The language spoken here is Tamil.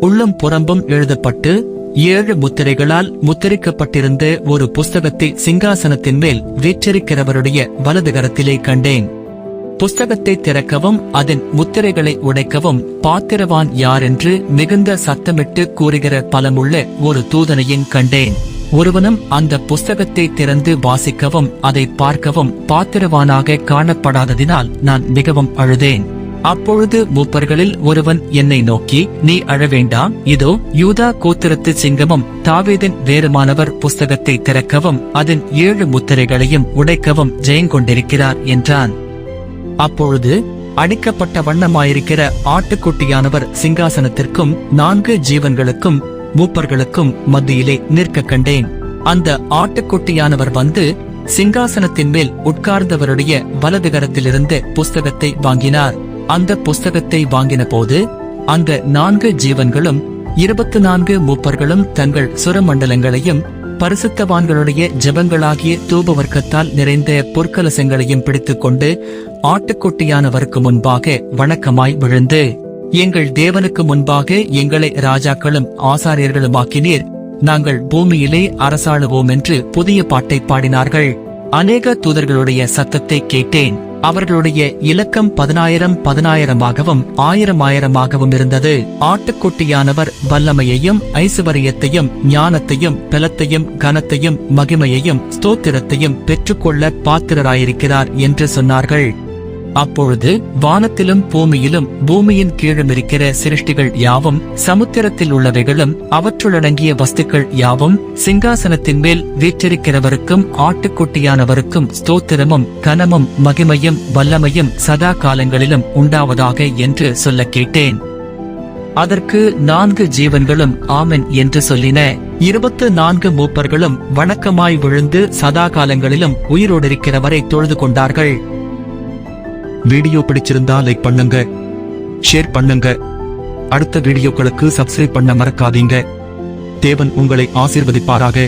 உள்ளும் புறம்பும் எழுதப்பட்டு ஏழு முத்திரைகளால் முத்திரிக்கப்பட்டிருந்த ஒரு புஸ்தகத்தை சிங்காசனத்தின் மேல் வீற்றிருக்கிறவருடைய வலது கரத்திலே கண்டேன். புஸ்தகத்தை திறக்கவும் அதன் முத்திரைகளை உடைக்கவும் பாத்திரவான் யாரென்று மிகுந்த சத்தமிட்டு கூறுகிற பலமுள்ள ஒரு தூதனையும் கண்டேன். ஒருவனும் அந்த புஸ்தகத்தை திறந்து வாசிக்கவும் அதை பார்க்கவும் பாத்திரவானாக காணப்படாததினால் நான் மிகவும் அழுதேன். அப்பொழுது மூப்பர்களில் ஒருவன் என்னை நோக்கி நீ அழவேண்டாம் இதோ யூதா கோத்திரத்து சிங்கமும் தாவீதின் வேறுமானவர் புஸ்தகத்தை திறக்கவும் அதன் ஏழு முத்திரைகளையும் உடைக்கவும் ஜெயங்கொண்டிருக்கிறார் என்றான். அப்பொழுது அடிக்கப்பட்ட வண்ணமாயிருக்கிற ஆட்டுக்குட்டியானவர் சிங்காசனத்திற்கும் நான்கு ஜீவன்களுக்கும் மூப்பர்களுக்கும் மத்தியிலே நிற்க கண்டேன். அந்த ஆட்டுக்குட்டியானவர் வந்து சிங்காசனத்தின் மேல் உட்கார்ந்தவருடைய வலது கரத்திலிருந்து புஸ்தகத்தை வாங்கினார். அந்த புஸ்தகத்தை வாங்கின போது அந்த நான்கு ஜீவன்களும் இருபத்து நான்கு மூப்பர்களும் தங்கள் சுரமண்டலங்களையும் பரிசுத்தவான்களுடைய ஜெபங்களாகிய தூபவர்க்கத்தால் நிறைந்த பொற்கலசங்களையும் பிடித்துக்கொண்டு ஆட்டுக்குட்டியானவருக்கு முன்பாக வணக்கமாய் விழுந்து எங்கள் தேவனுக்கு முன்பாக எங்களை ராஜாக்களும் ஆசாரியர்களுமாக்கினீர். நாங்கள் பூமியிலே அரசாளுவோம் என்று புதிய பாட்டை பாடினார்கள். அநேக தூதர்களுடைய சத்தத்தை கேட்டேன். அவர்களுடைய இலக்கம் பதினாயிரம் பதினாயிரமாகவும் ஆயிரம் ஆயிரமாகவும் இருந்தது. ஆட்டுக்குட்டியானவர் வல்லமையையும் ஐசுவரியத்தையும் ஞானத்தையும் பலத்தையும் கனத்தையும் மகிமையையும் ஸ்தோத்திரத்தையும் பெற்றுக்கொள்ள பாத்திரராயிருக்கிறார் என்று சொன்னார்கள். அப்பொழுது வானத்திலும் பூமியிலும் பூமியின் கீழும் இருக்கிற சிருஷ்டிகள் யாவும் சமுத்திரத்தில் உள்ளவைகளும் அவற்றுளடங்கிய வஸ்துக்கள் யாவும் சிங்காசனத்தின் மேல் வீற்றிருக்கிறவருக்கும் ஆட்டுக்குட்டியானவருக்கும் ஸ்தோத்திரமும் கனமும் மகிமையும் வல்லமையும் சதா காலங்களிலும் உண்டாவதாக என்று சொல்ல கேட்டேன். அதற்கு நான்கு ஜீவன்களும் ஆமென் என்று சொல்லின. இருபத்து நான்கு மூப்பர்களும் வணக்கமாய் விழுந்து சதா காலங்களிலும் உயிரோடிருக்கிறவரை தொழுது கொண்டார்கள். வீடியோ பிடிச்சிருந்தா லைக் பண்ணுங்க ஷேர் பண்ணுங்க. அடுத்த வீடியோக்களுக்கு சப்ஸ்கிரைப் பண்ண மறக்காதீங்க. தேவன் உங்களை ஆசீர்வதிப்பாராக.